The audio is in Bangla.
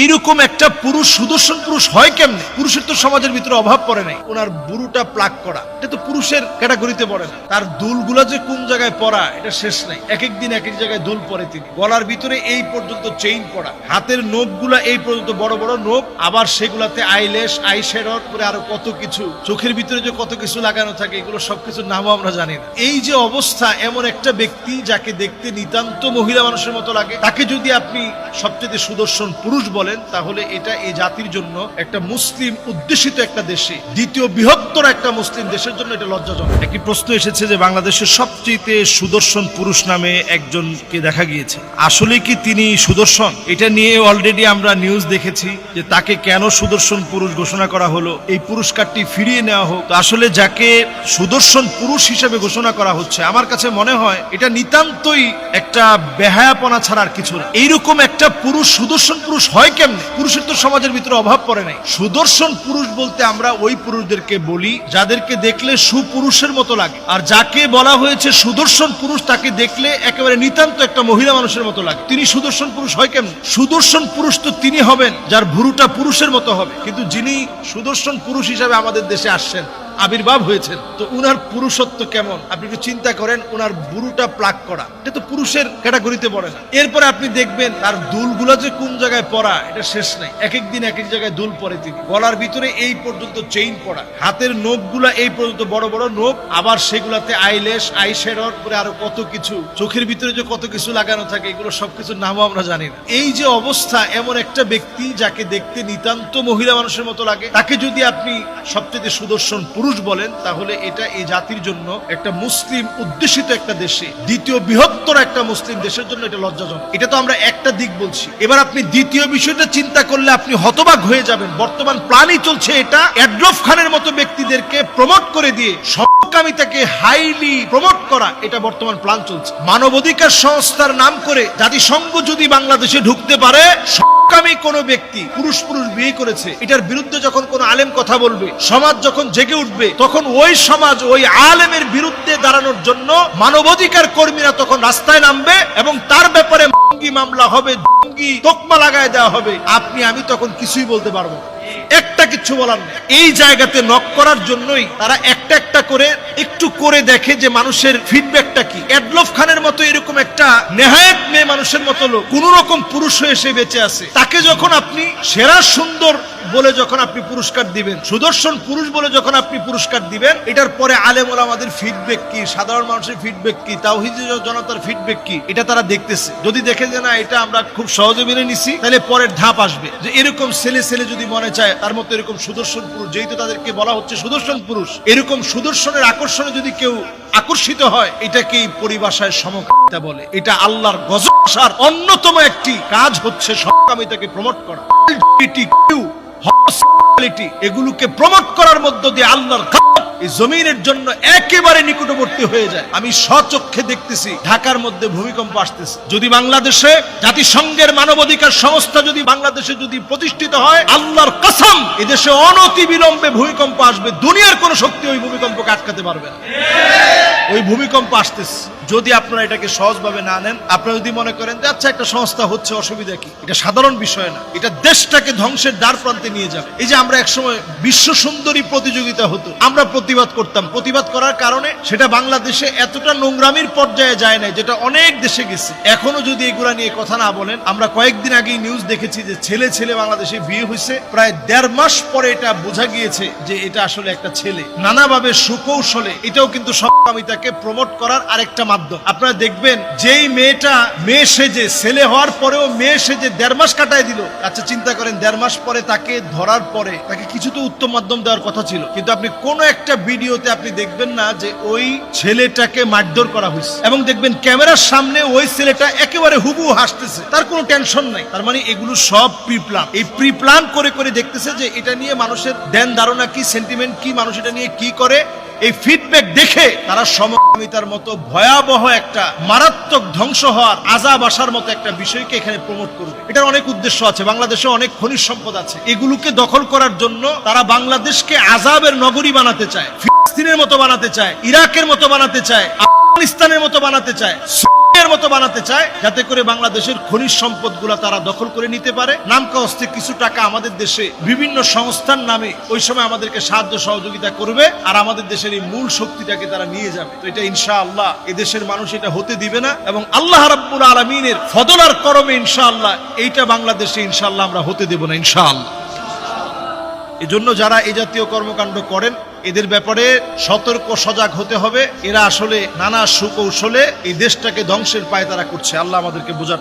এইরকম একটা পুরুষ, সুদর্শন পুরুষ হয় কেমনে? পুরুষের তো সমাজের ভিতরে অভাব পড়ে নাই। ওনার বুড়ুটা প্লাগ করা, এটা তো পুরুষের ক্যাটাগরিতে পড়ে না। তার দুলগুলা যে কোন জায়গায় পড়া, এটা শেষ নাই। এক এক দিন এক এক জায়গায় দুল পরে তিনি। গলার ভিতরে এই পর্যন্ত চেইন পড়া, হাতের নখগুলা এই পর্যন্ত বড় বড় নখ আবার সেগুলাতে আইলেশ আই শ্যাডর করে আরও কত কিছু, চোখের ভিতরে যে কত কিছু লাগানো থাকে, এগুলো সবকিছুর নামও আমরা জানি না। এই যে অবস্থা, এমন একটা ব্যক্তি যাকে দেখতে নিতান্ত মহিলা মানুষের মতো লাগে, তাকে যদি আপনি সবচেয়ে সুদর্শন পুরুষ বলেন তাহলে এটা এই জাতির জন্য একটা মুসলিম উদ্দেশিত একটা দেশে, দ্বিতীয় বৃহত্তর একটা মুসলিম দেশের জন্য এটা লজ্জাজনক। একটি প্রশ্ন এসেছে যে বাংলাদেশের সবচেয়ে সুদর্শন পুরুষ নামে একজনকে দেখা গিয়েছে। আসলে কি তিনি সুদর্শন? এটা নিয়ে অলরেডি আমরা নিউজ দেখেছি যে তাকে কেন সুদর্শন পুরুষ ঘোষণা করা হলো, এই পুরস্কারটি ফিরিয়ে নেওয়া হোক। আসলে যাকে সুদর্শন পুরুষ হিসেবে ঘোষণা করা হচ্ছে, আমার কাছে মনে হয় এটা নিতান্তই একটা বেহায়াপনা ছাড়া আর কিছু না। এইরকম একটা পুরুষ, সুদর্শন পুরুষ হয় কেমনে? পুরুষের তো সমাজের ভিতরে অভাব পড়ে নাই। সুদর্শন পুরুষ বলতে আমরা ওই পুরুষদেরকে বলি, যাদেরকে দেখলে সুপুরুষের মতো লাগে। আর যাকে বলা হয়েছে সুদর্শন পুরুষ, তাকে দেখলে একেবারে নিতান্ত একটা মহিলা মানুষের মতো লাগে। তিনি সুদর্শন পুরুষ হয় কেমন? সুদর্শন পুরুষ তো তিনি হবেন, যার ভুরুটা পুরুষের মতো হবে। কিন্তু যিনি সুদর্শন পুরুষ হিসাবে আমাদের দেশে আসছেন আবির্ভাব হয়েছেন। তো উনার পুরুষত্ব কেমন? আপনি একটু চিন্তা করেন, উনার বুড়ুটা প্লাগ করা। এটা তো পুরুষের ক্যাটাগরিতে পড়ে না। এরপরে আপনি দেখবেন, তার দুলগুলো যে কোন জায়গায় পড়া, এটা শেষ নাই। এক এক দিন এক এক জায়গায় দুল পরে তিনি। গলার ভিতরে এই পর্যন্ত চেইন পড়া। হাতের নখগুলা এই পর্যন্ত বড় বড় নখ, আবার সেগুলাতে আইলেশ আই শ্যাডর করে আরও কত কিছু। চোখের ভিতরে যে কত কিছু লাগানো থাকে, এগুলো সবকিছুর নামও আমরা জানি না। এই যে অবস্থা, এমন একটা ব্যক্তি যাকে দেখতে নিতান্ত মহিলা মানুষের মতো লাগে, তাকে যদি আপনি সবচেয়ে সুদর্শন পুরুষ বলেন, তাহলে এটা এই জাতির জন্য একটা মুসলিম উদ্দেশিত একটা দেশে, দ্বিতীয় বৃহত্তর একটা মুসলিম দেশের জন্য এটা লজ্জাজনক। এটা তো আমরা একটা দিক বলছি। এবার আপনি দ্বিতীয় বিষয়টা চিন্তা করলে আপনি হতবাক হয়ে যাবেন। বর্তমান প্ল্যানই চলছে এটা। অ্যাডলফ খানের মতো ব্যক্তিদেরকে প্রমোট করে দিয়ে সমকামিতাকে হাইলি প্রমোট করা, এটা বর্তমান চলছে। মানবাধিকার সংস্থার নাম করে জাতিসংঘ যদি বাংলাদেশে ঢুকতে পারে, সমকামী কোনো ব্যক্তি পুরুষ পুরুষ বিয়ে করেছে, এটার বিরুদ্ধে যখন কোনো আলেম কথা বলবে, সমাজ যখন জেগে উঠবে তখন ওই সমাজ ওই আলেমের বিরুদ্ধে দাঁড়ানোর জন্য মানবাধিকার কর্মীরা তখন রাস্তায় নামবে এবং তার ব্যাপারে মামলা হবে, জঙ্গি তোকমা লাগায় দেওয়া হবে। আপনি, আমি তখন কিছুই বলতে পারব একটা কিছু বলার এই জায়গাতে নক করার জন্যই তারা একটা একটা করে একটু করে দেখে যে মানুষের ফিডব্যাকটা কি। অ্যাডলফ খানের মতো এরকম একটা নেহায়ত মেয়ে মানুষের মতো লোক কোন রকম পুরুষ হয়ে সে বেঁচে আছে। তাকে যখন আপনি সেরা সুন্দর বলে যখন আপনি পুরস্কার দিবেন, সুদর্শন পুরুষ বলে যখন আপনি পুরস্কার দিবেন, এটার পরে আলেম আমাদের ফিডব্যাক কি, সাধারণ মানুষের ফিডব্যাক কি, তাওহিদ জনতার ফিডব্যাক কি, এটা তারা দেখতেছে। যদি দেখে যে না, এটা আমরা খুব সহজে মেনে নিছি, তাহলে পরের ধাপ আসবে। যে এরকম ছেলে ছেলে যদি মনে চায়, তার মতো এরকম সুদর্শন পুরুষ যেহেতু তাদেরকে বলা হচ্ছে সুদর্শন পুরুষ, এরকম সুদর্শনের আকর্ষণে যদি কেউ আকর্ষিত হয়, এটাকেই পরিভাষায় সমকামিতা বলে। এটা আল্লাহর গজসার অন্যতম একটি কাজ হচ্ছে সমকামিতাকে প্রমোট করা। Homosexuality, এগুলোকে প্রমোট করার মধ্য দিয়ে আল্লাহর এই জমিনের জন্য একেবারে নিকটবর্তী হয়ে যায়। আমি স্বচক্ষে দেখতেছি ঢাকার মধ্যে ভূমিকম্প আসতেছে। যদি বাংলাদেশে জাতিসংঘের মানবাধিকার সংস্থা যদি বাংলাদেশে যদি প্রতিষ্ঠিত হয় আল্লাহর কসম এদেশে অনতি বিলম্বে ভূমিকম্প আসবে। দুনিয়ার কোন শক্তি ওই ভূমিকম্পকে আটকাতে পারবে না। ওই ভূমিকম্প আসতেছে। যদি আপনারা এটাকে সহজভাবে না নেন, আপনারা যদি মনে করেন যে আচ্ছা একটা সংস্থা হচ্ছে, অসুবিধা কি? এটা সাধারণ বিষয় না। এটা দেশটাকে ধ্বংসের দ্বার প্রান্তে নিয়ে যাবে। এই যে আমরা একসময় বিশ্ব সুন্দরী প্রতিযোগিতা হতো, আমরা প্রতিবাদ করতাম। প্রতিবাদ করার কারণে সেটা বাংলাদেশে এতটা নোংরামির পর্যায়ে যায় না যেটা অনেক দেশে গেছে। এখনও যদি এগুলা নিয়ে কথা না বলেন, আমরা কয়েকদিন আগেই নিউজ দেখেছি যে, ছেলে ছেলে বাংলাদেশে বিয়ে হয়েছে। প্রায় দেড় মাস পরে এটা বোঝা গিয়েছে যে, এটা আসলে একটা ছেলে। নানাভাবে সুকৌশলে, এটাও কিন্তু সমকামিতাকে প্রমোট করার আরেকটা মাধ্যম। আপনারা দেখবেন, যেই মেয়েটা মেয়ে সেজে, ছেলে হওয়ার পরেও মেয়ে সেজে দেড় মাস কাটায় দিল। আচ্ছা চিন্তা করেন, দেড় মাস পরে তাকে ধরার পরে তাকে কিছু তো উত্তম মাধ্যম দেওয়ার কথা ছিল। কিন্তু আপনি কোন একটা ভিডিওতে আপনি দেখবেন না যে ওই ছেলেটাকে মারধর করা হয়েছে। এবং দেখবেন ক্যামেরার সামনে ওই ছেলেটা একেবারে হুবু হাসতেছে। তার কোনো টেনশন নাই। তার মানে এগুলো সব প্রি প্ল্যান এই প্রি প্ল্যান করে করে দেখতেছে যে এটা নিয়ে মানুষের ধ্যান ধারণা কি সেন্টিমেন্ট কি, মানুষ এটা নিয়ে কি করে এই ফিডব্যাক দেখে তারা সমকামিতার মতো ভয়াবহ একটা মারাত্মক ধ্বংস হওয়ার আজাব আসার মতো একটা বিষয়কে এখানে প্রমোট করবে এটার অনেক উদ্দেশ্য আছে, বাংলাদেশে অনেক খনিজ সম্পদ আছে। এগুলোকে দখল করার জন্য তারা বাংলাদেশকে আজাবের নগরী বানাতে চায়। ফিলিস্তিনের মতো বানাতে চায়, ইরাকের মতো বানাতে চায়, আফগানিস্তানের মতো বানাতে চায় সুরিয়ার মতো বানাতে চায়, যাতে করে বাংলাদেশের খনিজ সম্পদ তারা দখল করে নিতে পারে। নামকা কিছু টাকা আমাদের দেশে বিভিন্ন সংস্থার নামে ওই সময় আমাদেরকে সাহায্য সহযোগিতা করবে আর আমাদের দেশের এই মূল শক্তিটাকে তারা নিয়ে যাবে। তো এটা ইনশা আল্লাহ এ দেশের মানুষ এটা হতে দিবে না এবং আল্লাহ রাব্বুল আলমিনের ফদলার করমে ইনশাআল্লাহ, এইটা বাংলাদেশে ইনশাআল্লাহ আমরা হতে দেব না ইনশাআল্লাহ। এজন্য যারা এই জাতীয় কর্মকাণ্ড করেন এদের ব্যাপারে সতর্ক সজাগ হতে হবে। এরা আসলে নানা সুকৌশলে এই দেশটাকে ধ্বংসের পায় তারা করছে। আল্লাহ আমাদেরকে বোঝার